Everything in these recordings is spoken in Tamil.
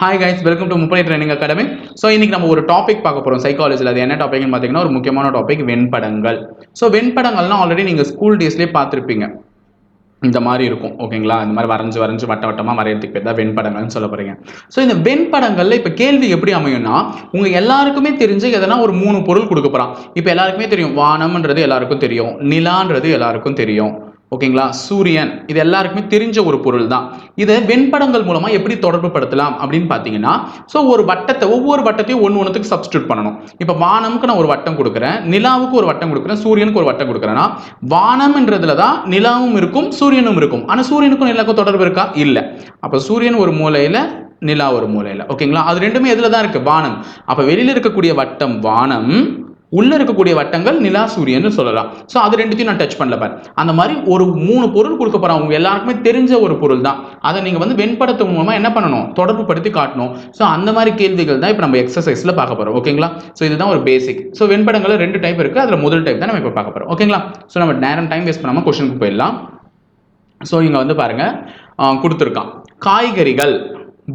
ஹாய் கைஸ் வெல்கம் டு முப்படை ட்ரைனிங் அகாடமி ஸோ இன்னைக்கு நம்ம ஒரு டாபிக் பார்க்க போகிறோம் சைக்காலஜியில் அது என்ன டாபிக்னு பார்த்தீங்கன்னா ஒரு முக்கியமான டாபிக் வெண்படங்கள். ஸோ வெண்படங்கள்லாம் ஆல்ரெடி நீங்கள் ஸ்கூல் டேஸ்லேயே பார்த்துருப்பீங்க. இந்த மாதிரி இருக்கும் ஓகேங்களா இந்த மாதிரி வரைஞ்சு வரைஞ்சு வட்ட வட்டமாக வரையறதுக்கு பேர் தான் வெண்படங்கள்னு சொல்ல போகிறீங்க ஸோ இந்த வெண்படங்களில் இப்போ கேள்வி எப்படி அமையும்னா உங்கள் எல்லாருக்குமே தெரிஞ்சு எதனா ஒரு மூணு பொருள் கொடுக்க போகிறான் இப்போ எல்லாருக்குமே தெரியும் வானம்ன்றது எல்லாருக்கும் தெரியும் நிலான்றது எல்லாருக்கும் தெரியும். ஓகேங்களா? சூரியன் இது எல்லாருக்குமே தெரிஞ்ச ஒரு பொருள் தான் இதை வெண்படங்கள் மூலமா எப்படி தொடர்பு படுத்தலாம் அப்படின்னு பார்த்தீங்கன்னா ஸோ ஒரு வட்டத்தை ஒவ்வொரு வட்டத்தையும் ஒன்று ஒன்றுத்துக்கு சப்ஸ்டியூட் பண்ணணும். இப்போ வானம்க்கு நான் ஒரு வட்டம் கொடுக்குறேன் நிலாவுக்கு ஒரு வட்டம் கொடுக்குறேன் சூரியனுக்கு ஒரு வட்டம் கொடுக்குறேன்னா வானம்ன்றதுல தான் நிலாவும் இருக்கும் சூரியனும் இருக்கும். ஆனால் சூரியனுக்கும் நிலாவுக்கும் தொடர்பு இருக்கா? இல்லை. அப்போ சூரியன் ஒரு மூலையில் நிலா ஒரு மூலையில். ஓகேங்களா? அது ரெண்டுமே எதில் தான் இருக்கு வானம். அப்போ வெளியில் இருக்கக்கூடிய வட்டம் வானம் உள்ள இருக்கக்கூடிய வட்டங்கள் நிலா சூரியன் சொல்லலாம். ஸோ அது ரெண்டுத்தையும் நான் டச் பண்ணல பாரு. அந்த மாதிரி ஒரு மூணு பொருள் கொடுக்க போகிறேன் உங்கள் எல்லாருக்குமே தெரிஞ்ச ஒரு பொருள் தான். அதை நீங்க வந்து வெண்படத்து மூலமா என்ன பண்ணணும்? தொடர்பு படுத்தி காட்டணும். ஸோ அந்த மாதிரி கேள்விகள் தான் இப்போ நம்ம எக்ஸசைஸ்ல பார்க்க போறோம். ஓகேங்களா ஸோ இதுதான் ஒரு பேசிக் ஸோ வெண்படங்கள் ரெண்டு டைப் இருக்கு. அதுல முதல் டைப் தான் நம்ம இப்போ பார்க்க போறோம். ஓகேங்களா ஸோ நம்ம நேரம் டைம் வேஸ்ட் பண்ணாம கொஸ்டினுக்கு போயிடலாம். ஸோ இங்க வந்து பாருங்க. கொடுத்துருக்கான். காய்கறிகள்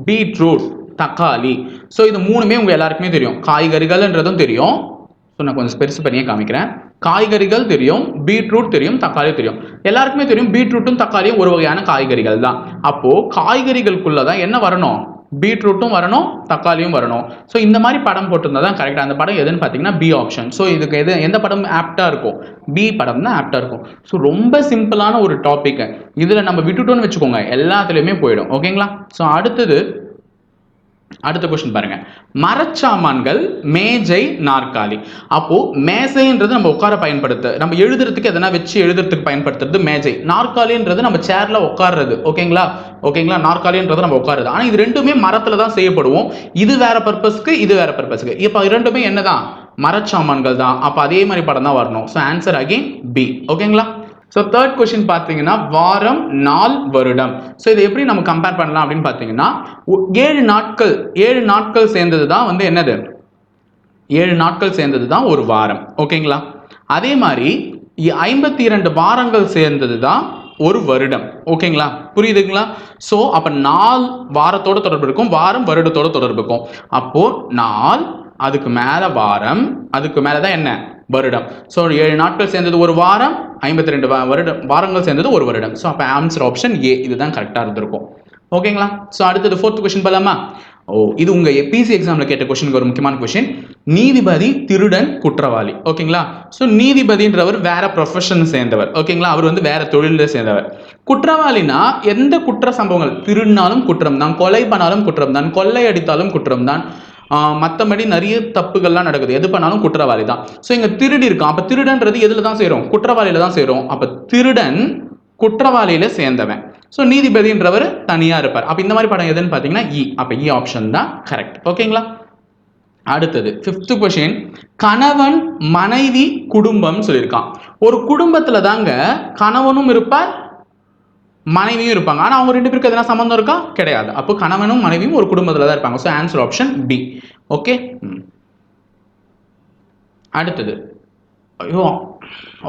பீட்ரூட் தக்காளி. ஸோ இது மூணுமே உங்கள் எல்லாருக்குமே தெரியும். காய்கறிகள்ன்றதும் தெரியும். ஸோ நான் கொஞ்சம் பெருசு பண்ணியே காமிக்கிறேன். காய்கறிகள் தெரியும் பீட்ரூட் தெரியும் தக்காளி தெரியும். எல்லாருக்குமே தெரியும் பீட்ரூட்டும் தக்காளியும் ஒரு வகையான காய்கறிகள் தான். அப்போது காய்கறிகளுக்குள்ள தான் என்ன வரணும்? பீட்ரூட்டும் வரணும் தக்காளியும் வரணும். ஸோ இந்த மாதிரி படம் போட்டிருந்தா தான் கரெக்டாக அந்த படம் எதுன்னு பார்த்தீங்கன்னா பி ஆப்ஷன் ஸோ இதுக்கு எது எந்த படம் ஆப்டாக இருக்கும்? பி படம் தான் ஆப்டாக இருக்கும். ஸோ ரொம்ப சிம்பிளான ஒரு டாப்பிக்கு இதில் நம்ம விட்டுட்டோன்னு வச்சுக்கோங்க எல்லாத்துலேயுமே போயிடும். ஓகேங்களா ஸோ அடுத்தது அடுத்த கொஸ்டின் பாருங்க. மரச்சாமான்கள் மேஜை நாற்காலி. அப்போ மேசைன்றது நம்ம உட்கார பயன்படுத்த நம்ம எழுதுறதுக்கு எதனா வச்சு எழுதுறதுக்கு பயன்படுத்துறது மேஜை. நாற்காலின்றது நம்ம சேர்ல உட்கார்றது. ஓகேங்களா ஓகேங்களா நாற்காலின்றது நம்ம உட்காருது ஆனா இது ரெண்டுமே மரத்துல தான் செய்யப்படுவோம். இது வேற பர்பஸ்க்கு இது வேற பர்பஸ்க்கு இப்போ இரண்டுமே என்னதான்? மரச்சாமான்கள் தான். அப்போ அதே மாதிரி படம் தான் வரணும். ஸோ ஆன்சர் ஆகி பி ஓகேங்களா ஸோ தேர்ட் கொஸ்டின் பார்த்தீங்கன்னா வாரம் நாள் வருடம். ஸோ இதை எப்படி நம்ம கம்பேர் பண்ணலாம் அப்படின்னு பார்த்தீங்கன்னா ஏழு நாட்கள் ஏழு நாட்கள் சேர்ந்தது தான் வந்து என்னது? ஏழு நாட்கள் சேர்ந்தது தான் ஒரு வாரம். ஓகேங்களா அதே மாதிரி ஐம்பத்தி இரண்டு வாரங்கள் சேர்ந்தது தான் ஒரு வருடம். ஓகேங்களா புரியுதுங்களா? ஸோ அப்போ நாள் வாரத்தோட தொடர்பு இருக்கும் வாரம் வருடத்தோட தொடர்பு இருக்கும். அப்போ நாள் அதுக்கு மேலே வாரம் அதுக்கு மேலே தான் என்ன? வருடம். ஸோ ஏழு நாட்கள் சேர்ந்தது ஒரு வாரம் ஐம்பத்தி ரெண்டு வருடம் வாரங்கள் சேர்ந்தது ஒரு வருடம். ஸோ அப்போ ஆன்சர் ஆப்ஷன் ஏ இதுதான் கரெக்டாக இருந்திருக்கும். ஓகேங்களா ஸோ அடுத்தது ஃபோர்த் கொஸ்டின் போலாமா ஓ இது உங்க பிசி எக்ஸாம்ல கேட்ட கொஸ்டினுக்கு ஒரு முக்கியமான கொஸ்டின் நீதிபதி திருடன் குற்றவாளி. ஓகேங்களா ஸோ நீதிபதின்றவர் வேற ப்ரொஃபஷன் சேர்ந்தவர். ஓகேங்களா அவர் வந்து வேற தொழிலில் சேர்ந்தவர். குற்றவாளினா எந்த குற்ற சம்பவங்கள்? திருடினாலும் குற்றம் தான் கொலை பண்ணாலும் குற்றம் தான் கொள்ளை அடித்தாலும் குற்றம் தான் மற்றபடி நிறைய தப்புகள்லாம் நடக்குது. எது பண்ணாலும் குற்றவாளி தான். ஸோ இங்கே திருடி இருக்கான் அப்போ திருடன்றது எதில் தான் செய்கிறோம் குற்றவாளியில் தான் செய்கிறோம் அப்போ திருடன் குற்றவாளியில் சேர்ந்தவன். ஸோ நீதிபதின்றவர் தனியாக இருப்பார். அப்போ இந்த மாதிரி படம் எதுன்னு பார்த்தீங்கன்னா இ அப்போ இ ஆப்ஷன் தான் கரெக்ட் ஓகேங்களா அடுத்தது ஃபிஃப்த்து கொஷின் கணவன் மனைவி குடும்பம் சொல்லியிருக்கான். ஒரு குடும்பத்தில் தாங்க கணவனும் இருப்பார் மனைவியும் இருப்பாங்க. ஆனால் அவங்க ரெண்டு பேருக்கு எதனா சம்மந்தம் இருக்கா? கிடையாது. அப்போ கணவனும் மனைவியும் ஒரு குடும்பத்தில் தான் இருப்பாங்க. So answer option B okay அடுத்தது. ஐயோ.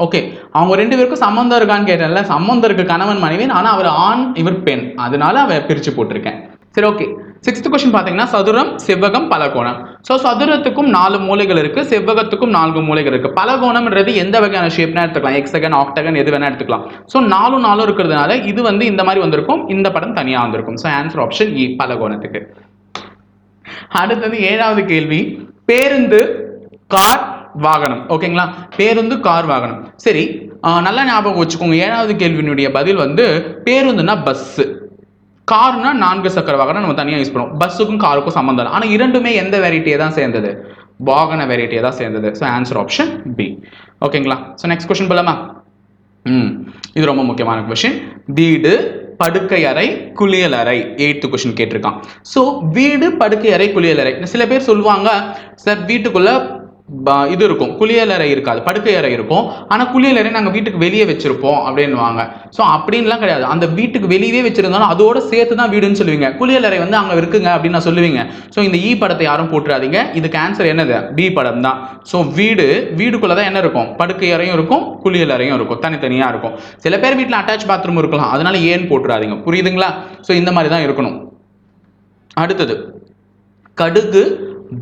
ஓகே அவங்க ரெண்டு பேருக்கும் சம்மந்தம் இருக்கான்னு கேட்டேன்ல. சம்மந்தம் இருக்கு கணவன் மனைவி. ஆனால் அவர் ஆண் இவர் பெண். அதனால அவ பிரித்து போட்டிருக்கேன். சரி ஓகே சிக்ஸ்த் கொஸ்டின் பார்த்தீங்கன்னா சதுரம் செவ்வகம் பலகோணம். ஸோ சதுரத்துக்கும் நாலு மூலைகள் இருக்கு செவ்வகத்துக்கும் நான்கு மூலைகள் இருக்கு. பலகோணம்ன்றது எந்த வகையான ஷேப்னா எடுத்துக்கலாம். எக்ஸகன் ஆக்டகன் எது வேணா எடுத்துக்கலாம். ஸோ நாலும் நாலும் இருக்கிறதுனால இது வந்து இந்த மாதிரி வந்திருக்கும். இந்த படம் தனியாக வந்திருக்கும். ஸோ ஆன்சர் ஆப்ஷன் இ பலகோணத்துக்கு. அடுத்தது ஏழாவது கேள்வி. பேருந்து கார் வாகனம். ஓகேங்களா பேருந்து கார் வாகனம். சரி நல்ல நல்லா ஞாபகம் வச்சுக்கோங்க. ஏழாவது கேள்வியினுடைய பதில் வந்து பேருந்துனா பஸ்ஸு கார்னா நான்கு சக்கர வாகனம் நம்ம தனியாக யூஸ் பண்ணுவோம். பஸ்ஸுக்கும் காருக்கும் சம்மந்தம் இல்லை. ஆனால் இரண்டுமே எந்த வெரைட்டியை தான் சேர்ந்தது? வாகன வெரைட்டியை தான் சேர்ந்தது. ஸோ ஆன்சர் ஆப்ஷன் பி ஓகேங்களா ஸோ நெக்ஸ்ட் கொஸ்டின் போலாமா? ம். இது ரொம்ப முக்கியமான கொஷின் வீடு படுக்கை அறை குளியல் அறை. எயித்து கொஷின் கேட்டிருக்கான். ஸோ வீடு படுக்கை அறை குளியல் அறை. சில பேர் சொல்லுவாங்க சார் வீட்டுக்குள்ள இது இருக்கும். குளியலறை இருக்காது. படுக்கை அறை இருக்கும். ஆனால் குளியலறை நாங்கள் வீட்டுக்கு வெளியே வச்சிருப்போம் அப்படின்னுவாங்க. ஸோ அப்படின்லாம் கிடையாது. அந்த வீட்டுக்கு வெளியே வச்சிருந்தாலும் அதோட சேர்த்து தான் வீடுன்னு சொல்லுவீங்க. குளியலறை வந்து அங்கே இருக்குங்க அப்படின்னு நான் சொல்லுவீங்க. ஸோ இந்த இ படத்தை யாரும் போட்டுறாதீங்க இதுக்கு ஆன்சர் என்னது? பி படம் தான். ஸோ வீடு வீடுக்குள்ளே தான் என்ன இருக்கும்? படுக்கை அறையும் இருக்கும் குளியலறையும் இருக்கும். தனித்தனியாக இருக்கும். சில பேர் வீட்டில் அட்டாச் பாத்ரூம் இருக்கலாம். அதனால ஏன் போட்டுறாதீங்க புரியுதுங்களா? ஸோ இந்த மாதிரி தான் இருக்கணும். அடுத்தது. கடுகு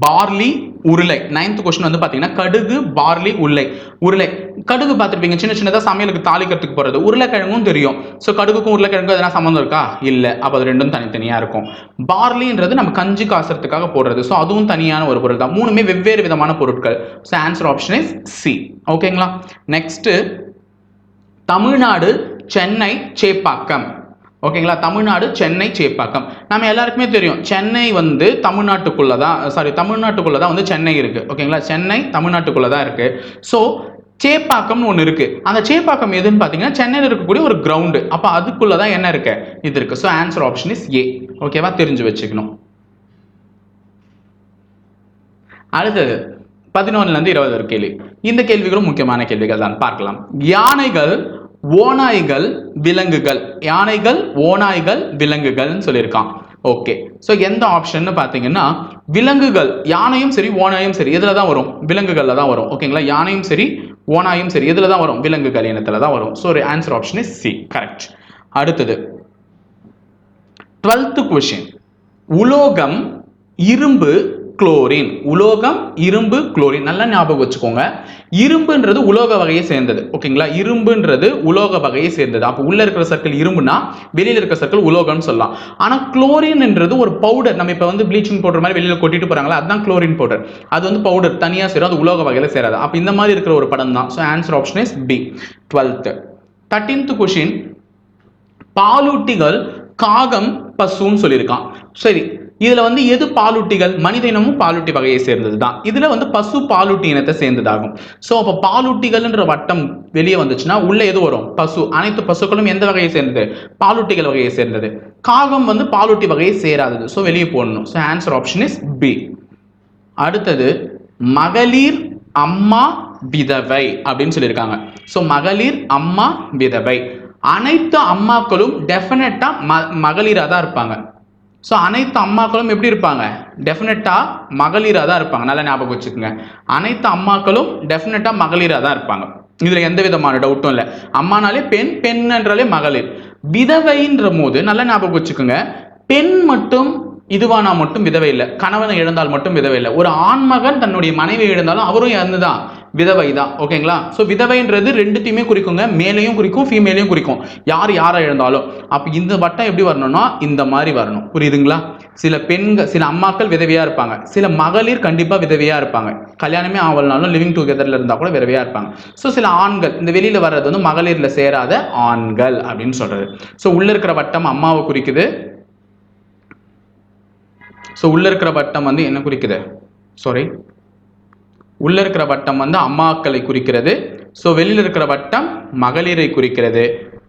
பார்லி உருளை. நைன்த் கொஸ்டின் வந்து பார்த்தீங்கன்னா கடுகு பார்லி உருளை. உருளை. கடுகு பார்த்துருப்பீங்க சின்ன சின்னதாக சமையலுக்கு தாளிக்கிறதுக்கு போகிறது உருளைக்கிழங்கும் தெரியும். ஸோ கடுகுக்கும் உருளைக்கிழங்கும் எதனா சம்மந்தம் இருக்கா? இல்லை. அப்போ அது ரெண்டும் தனித்தனியாக இருக்கும். பார்லின்றது நம்ம கஞ்சி காசுறதுக்காக போடுறது. ஸோ அதுவும் தனியான ஒரு பொருள் தான். மூணுமே வெவ்வேறு விதமான பொருட்கள். So answer option is C ஓகேங்களா நெக்ஸ்ட்டு தமிழ்நாடு சென்னை சேப்பாக்கம். ஓகேங்களா? தமிழ்நாடு சென்னை சேப்பாக்கம். நம்ம எல்லாருக்குமே தெரியும் சென்னை வந்து தமிழ்நாட்டுக்குள்ளே தான் சாரி தமிழ்நாட்டுக்குள்ளே தான் வந்து சென்னை இருக்குது ஓகேங்களா? சென்னை தமிழ்நாட்டுக்குள்ளே தான் இருக்குது ஸோ சேப்பாக்கம்னு ஒன்று இருக்குது அந்த சேப்பாக்கம் எதுன்னு பார்த்தீங்கன்னா சென்னையில் இருக்கக்கூடிய ஒரு கிரவுண்டு அப்போ அதுக்குள்ளே தான் என்ன இருக்கு? இது இருக்குது so answer option is A ஓகேவா தெரிஞ்சு வச்சுக்கணும். அடுத்தது பதினொன்னுலேருந்து இருபது ஒரு கேள்வி. இந்த கேள்விகளும் முக்கியமான கேள்விகள் தான் பார்க்கலாம். யானைகள் ஓநாய்கள் விலங்குகள். யானைகள் ஓநாய்கள் விலங்குகள்னு சொல்லியிருக்கான். ஓகே ஸோ எந்த ஆப்ஷன்னு பார்த்தீங்கன்னா விலங்குகள். யானையும் சரி ஓநாயும் சரி எதில் தான் வரும்? விலங்குகளில் தான் வரும். ஓகேங்களா யானையும் சரி ஓனாயும் சரி எதில் தான் வரும்? விலங்குகள் இனத்தில் தான் வரும். ஸோ ஒரு answer option is C correct அடுத்தது. டுவெல்த்து கொஷின் உலோகம் இரும்பு குளோரின் உலோகம் இரும்பு குளோரின் நல்லா ஞாபகம் வச்சுக்கோங்க. இரும்புன்றது உலோக வகையை சேர்ந்தது. ஓகேங்களா? இரும்புன்றது உலோக வகையை சேர்ந்தது. அப்போ உள்ள இருக்கிற சர்க்கிள் இரும்புனா வெளியில் இருக்கிற சர்க்கிள் உலோகம்னு சொல்லலாம். ஆனால் குளோரின்ன்றது ஒரு பவுடர் நம்ம இப்போ வந்து ப்ளீச்சிங் பவுடர் மாதிரி வெளியில் கொட்டிட்டு போகிறாங்களா அதுதான் குளோரின் பவுடர் அது வந்து பவுடர் தனியாக சேரும். அது உலோக வகையில் சேராது. அப்போ இந்த மாதிரி இருக்கிற ஒரு படம் தான். So answer option is B twelfth thirteenth question பாலூட்டிகள் காகம் பசுன்னு சொல்லியிருக்கான். சரி இதுல வந்து எது பாலூட்டிகள்? மனித இனமும் பாலூட்டி வகையை சேர்ந்தது தான் இதுல வந்து பசு பாலூட்டி இனத்தை சேர்ந்ததாகும். ஸோ அப்போ பாலூட்டிகள்ன்ற வட்டம் வெளியே வந்துச்சுன்னா உள்ள எது வரும்? பசு. அனைத்து பசுக்களும் எந்த வகையை சேர்ந்தது? பாலூட்டிகள் வகையை சேர்ந்தது. காகம் வந்து பாலூட்டி வகையை சேராதது. ஸோ வெளியே போடணும். So answer option is B அடுத்தது மகளிர் அம்மா விதவை அப்படின்னு சொல்லியிருக்காங்க. ஸோ மகளிர் அம்மா விதவை. அனைத்து அம்மாக்களும் டெஃபினட்டா ம மகளிராக தான் இருப்பாங்க. ஸோ அனைத்து அம்மாக்களும் எப்படி இருப்பாங்க? டெஃபினட்டாக மகளிராக தான் இருப்பாங்க. நல்லா ஞாபகம் வச்சுக்கோங்க. அனைத்து அம்மாக்களும் டெஃபினட்டாக மகளிராக தான் இருப்பாங்க. இதில் எந்த விதமான டவுட்டும் இல்லை. அம்மானாலே பெண் பெண்ன்றாலே மகளிர். விதவைன்ற போது நல்லா ஞாபகம் வச்சுக்கோங்க. பெண் மட்டும் இதுவானா மட்டும் விதவை இல்லை. கணவனை இழந்தால் மட்டும் விதவை இல்லை. ஒரு ஆண்மகன் தன்னுடைய மனைவி இழந்தாலும் அவரும் இறந்துதான். விதவை தான் ஓகேங்களா ஸோ விதவைன்றது ரெண்டுத்தையுமே குறிக்குங்க. மேலையும் குறிக்கும் ஃபீமேலையும் குறிக்கும். யார் யாரை இழந்தாலும். அப்போ இந்த வட்டம் எப்படி வரணும்னா இந்த மாதிரி வரணும். புரியுதுங்களா? சில பெண்கள் சில அம்மாக்கள் விதவையாக இருப்பாங்க. சில மகளிர் கண்டிப்பாக விதவையாக இருப்பாங்க. கல்யாணமே ஆகலனாலும் லிவிங் டுகெதரில் இருந்தால் கூட விதவையாக இருப்பாங்க. ஸோ சில ஆண்கள் இந்த வெளியில் வர்றது வந்து மகளிர்ல சேராத ஆண்கள் அப்படின்னு சொல்கிறது ஸோ உள்ளே இருக்கிற வட்டம் அம்மாவை குறிக்குது. ஸோ உள்ளே இருக்கிற வட்டம் வந்து என்ன குறிக்குது? சாரி உள்ள இருக்கிற வட்டம் வந்து அம்மாக்களை குறிக்கிறது. ஸோ வெளியில் இருக்கிற வட்டம் மகளிரை குறிக்கிறது.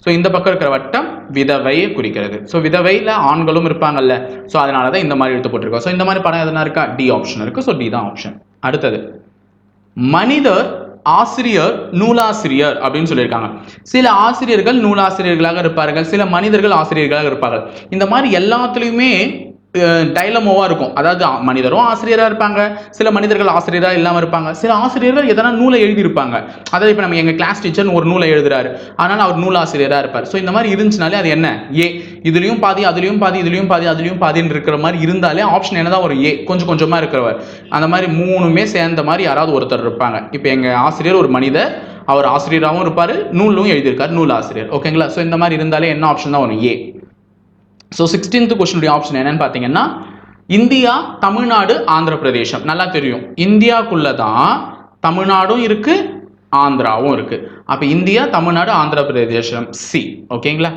ஸோ இந்த பக்கம் இருக்கிற வட்டம் விதவையை குறிக்கிறது. ஸோ விதவையில் ஆண்களும் இருப்பாங்கல்ல. ஸோ அதனால தான் இந்த மாதிரி எடுத்து போட்டிருக்கோம். ஸோ இந்த மாதிரி படம் எதனா இருக்கா? டி ஆப்ஷன் இருக்கு. ஸோ டி தான் ஆப்ஷன் அடுத்தது மனிதர் ஆசிரியர் நூலாசிரியர் அப்படின்னு சொல்லியிருக்காங்க. சில ஆசிரியர்கள் நூலாசிரியர்களாக இருப்பார்கள். சில மனிதர்கள் ஆசிரியர்களாக இருப்பார்கள். இந்த மாதிரி எல்லாத்துலேயுமே டைலமோவாக இருக்கும். அதாவது மனிதரும் ஆசிரியராக இருப்பாங்க. சில மனிதர்கள் ஆசிரியராக இல்லாமல் இருப்பாங்க. சில ஆசிரியர்கள் எதனா நூலை எழுதியிருப்பாங்க. அதாவது இப்போ நம்ம எங்கள் கிளாஸ் டீச்சர் ஒரு நூலை எழுதுறாரு. ஆனால் அவர் நூலாசிரியராக இருப்பார். ஸோ இந்த மாதிரி இருந்துச்சுனாலே அது என்ன? ஏ இதுலேயும் பாதி அதுலேயும் பாதி இதுலேயும் பாதி அதுலேயும் பாதின்னு இருக்கிற மாதிரி இருந்தாலே ஆப்ஷன் என்ன தான் ஒரு ஏ கொஞ்சம் கொஞ்சமாக இருக்கிறவர். அந்த மாதிரி மூணுமே சேர்ந்த மாதிரி யாராவது ஒருத்தர் இருப்பாங்க. இப்போ எங்கள் ஆசிரியர் ஒரு மனிதர். அவர் ஆசிரியராகவும் இருப்பார். நூலும் எழுதியிருக்கார். நூல் ஆசிரியர். ஓகேங்களா ஸோ இந்த மாதிரி இருந்தாலே என்ன ஆப்ஷன் தான் வரும் ஏ ஸோ சிக்ஸ்டீன்த் கொஸ்டினுடைய ஆப்ஷன் என்னன்னு பார்த்தீங்கன்னா இந்தியா தமிழ்நாடு ஆந்திர பிரதேசம் நல்லா தெரியும். இந்தியாக்குள்ள தான் தமிழ்நாடும் இருக்கு ஆந்திராவும் இருக்கு. அப்போ இந்தியா தமிழ்நாடு ஆந்திர பிரதேசம் சி ஓகேங்களா?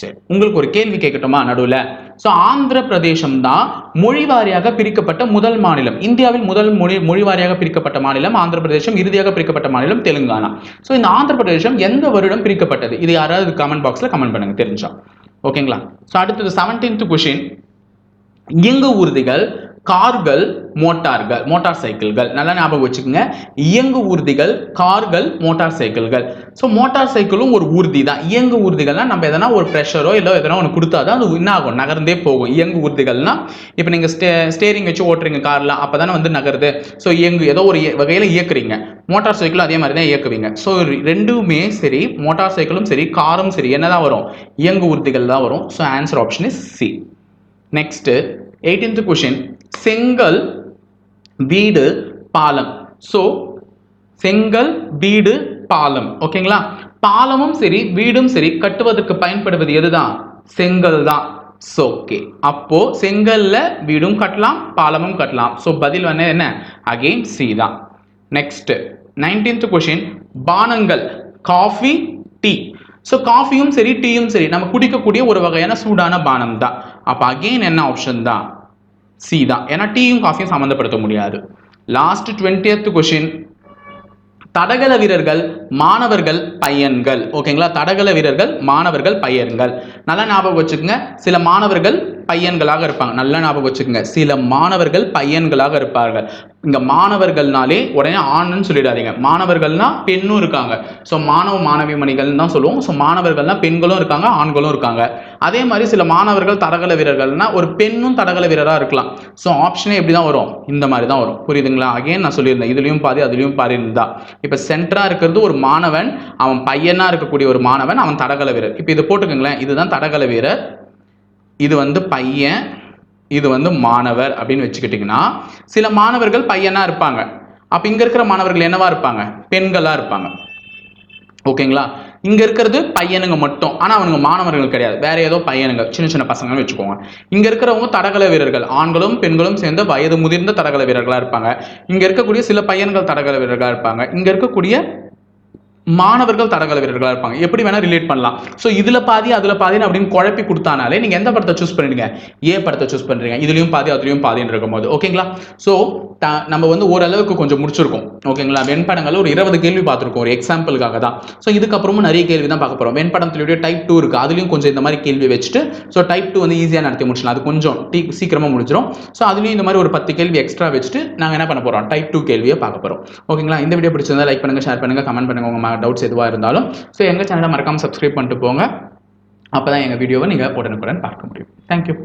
சரி. உங்களுக்கு ஒரு கேள்வி கேட்கட்டுமா நடுவில்? ஸோ ஆந்திர பிரதேசம் தான் மொழி வாரியாக பிரிக்கப்பட்ட முதல் மாநிலம். இந்தியாவில் முதல் மொழி மொழி வாரியாக பிரிக்கப்பட்ட மாநிலம் ஆந்திர பிரதேசம் இறுதியாக பிரிக்கப்பட்ட மாநிலம் தெலுங்கானா. ஸோ இந்த ஆந்திர பிரதேசம் எந்த வருடம் பிரிக்கப்பட்டது? இது யாராவது கமெண்ட் பாக்ஸில் கமெண்ட் பண்ணுங்க தெரிஞ்சா. ஓகேங்களா? ஸோ அடுத்தது செவன்டீன்த் கொஷின் இயங்கு ஊர்திகள் கார்கள் மோட்டார்கள் மோட்டார் சைக்கிள்கள். நல்லா ஞாபகம் வச்சுக்கோங்க. இயங்கு ஊர்திகள் கார்கள் மோட்டார் சைக்கிள்கள். ஸோ மோட்டார் சைக்கிளும் ஒரு ஊர்தி தான். இயங்கு ஊர்திகள்னா நம்ம எதனா ஒரு ப்ரெஷரோ இல்லை எதனா ஒன்று கொடுத்தா தான் அது என்ன ஆகும். நகர்ந்தே போகும். இயங்கு ஊர்திகள்னா இப்போ நீங்கள் ஸ்டே ஸ்டேரிங் வச்சு ஓட்டுறீங்க காரில் அப்போ தானே வந்து நகருது. ஸோ இயங்கு ஏதோ ஒரு வகையில் இயக்குறீங்க. மோட்டார் சைக்கிளும் அதே மாதிரி தான் இயக்குவீங்க ஸோ ரெண்டுமே சரி மோட்டார் சைக்கிளும் சரி காரும் சரி என்ன தான் வரும்? இயங்கு ஊர்திகள் தான் வரும். So answer option is C next eighteenth question செங்கல் வீடு பாலம். ஸோ செங்கல் வீடு பாலம். ஓகேங்களா? பாலமும் சரி வீடும் சரி கட்டுவதற்கு பயன்படுவது எதுதான்? செங்கல் தான். ஸோ ஓகே அப்போ செங்கல்ல வீடும் கட்டலாம் பாலமும் கட்டலாம். ஸோ பதில் வந்து என்ன? அகெயின் சி தான். நெக்ஸ்ட் நைன்டீன்த் கொஷின் பானங்கள் காஃபி டீ ஸோ காஃபியும் சரி டீயும் சரி நம்ம குடிக்கக்கூடிய ஒரு வகையான சூடான பானம் தான். அப்போ அகெயின் என்ன ஆப்ஷன் தான்? சி தான். ஏன்னா டீயும் காஃபியும் சம்மந்தப்படுத்த முடியாது. லாஸ்ட் டுவெண்ட்டியத் கொஷின் தடகள வீரர்கள் மாணவர்கள் பையன்கள். ஓகேங்களா தடகள வீரர்கள் மாணவர்கள் பையன்கள். நல்லா ஞாபகம் வச்சுக்கோங்க. சில மாணவர்கள் பையன்களாக இருப்பாங்க. நல்லா ஞாபகம் வச்சுக்கோங்க. சில மாணவர்கள் பையன்களாக இருப்பார்கள். இங்கே மாணவர்கள்னாலே உடனே ஆண்னு சொல்லிடாதீங்க. மாணவர்கள்னா பெண்ணும் இருக்காங்க. ஸோ மாணவ மாணவி மணிகள்னு தான் சொல்லுவோம். ஸோ மாணவர்கள்னால் பெண்களும் இருக்காங்க ஆண்களும் இருக்காங்க. அதே மாதிரி சில மாணவர்கள் தடகள வீரர்கள்னா ஒரு பெண்ணும் தடகள வீரராக இருக்கலாம். ஸோ ஆப்ஷனே எப்படி தான் வரும்? இந்த மாதிரி தான் வரும். புரியுதுங்களா? அகைன் நான் சொல்லியிருந்தேன். இதுலேயும் பாதி அதுலேயும் பாதி இருந்தா. இப்போ சென்டராக இருக்கிறது ஒரு மாணவன் அவன் பையனாக இருக்கக்கூடிய ஒரு மாணவன் அவன் தடகள வீரர். இப்போ இது போட்டுக்கோங்களேன். இதுதான் தடகள வீரர். இது வந்து பையன். இது வந்து மாணவர் அப்படின்னு வச்சுக்கிட்டிங்கன்னா சில மாணவர்கள் பையனாக இருப்பாங்க. அப்போ இங்கே இருக்கிற மாணவர்கள் என்னவா இருப்பாங்க? பெண்களாக இருப்பாங்க. ஓகேங்களா? இங்கே இருக்கிறது பையனுங்க மட்டும். ஆனால் அவனுங்க மாணவர்கள் கிடையாது. வேற ஏதோ பையனுங்க சின்ன சின்ன பசங்கன்னு வச்சுக்கோங்க. இங்கே இருக்கிறவங்க தடகள வீரர்கள். ஆண்களும் பெண்களும் சேர்ந்து வயது முதிர்ந்த தடகள வீரர்களாக இருப்பாங்க. இங்கே இருக்கக்கூடிய சில பையன்கள் தடகள வீரர்களாக இருப்பாங்க. இங்கே இருக்கக்கூடிய மாணவர்கள் தடகள வீரர்களாக இருப்பாங்க. எப்படி வேணா ரிலேட் பண்ணலாம். ஸோ இதில் பாதி அதில் பாதின்னு அப்படின்னு குழப்பி கொடுத்தானாலே நீங்கள் எந்த படத்தை சூஸ் பண்ணுறீங்க? ஏ படத்தை சூஸ் பண்ணுறீங்க. இதுலையும் பாதி அதுலேயும் பாதின்னு இருக்கும்போது. ஓகேங்களா ஸோ நம்ம வந்து ஓரளவுக்கு கொஞ்சம் முடிச்சிருக்கோம். ஓகேங்களா? வெண்படங்கள் ஒரு இருபது கேள்வி பார்த்துருக்கோம் ஒரு எக்ஸாம்பிளுக்காக தான். ஸோ இதுக்கப்புறமும் நிறைய கேள்வி தான் பார்க்க போகிறோம் வெண்படத்துலயே டைப் டூ இருக்கு. அதுலேயும் கொஞ்சம் இந்த மாதிரி கேள்வி வச்சுட்டு ஸோ டைப் டூ வந்து ஈஸியாக நடத்தி முடிச்சிடலாம். அது கொஞ்சம் டீ சீக்கிரமாக முடிச்சிடும் ஸோ அதுலேயும் இந்த மாதிரி ஒரு பத்து கேள்வி எக்ஸ்ட்ரா வச்சுட்டு நாங்கள் என்ன பண்ண போகிறோம் டைப் டூ கேள்வியை பார்க்க போகிறோம் ஓகேங்களா? இந்த வீடியோ பிடிச்சிருந்தா லைக் பண்ணுங்கள் ஷேர் பண்ணுங்கள் கமெண்ட் பண்ணுங்க. உங்கள் டவுட்ஸ் எதுவாக இருந்தாலும். ஸோ எங்கள் சேனலை மறக்காமல் சப்ஸ்கிரைப் பண்ணிட்டு போங்க. அப்போ தான் எங்கள் வீடியோவை நீங்கள் உடனுக்குடன் பார்க்க முடியும். தேங்க்யூ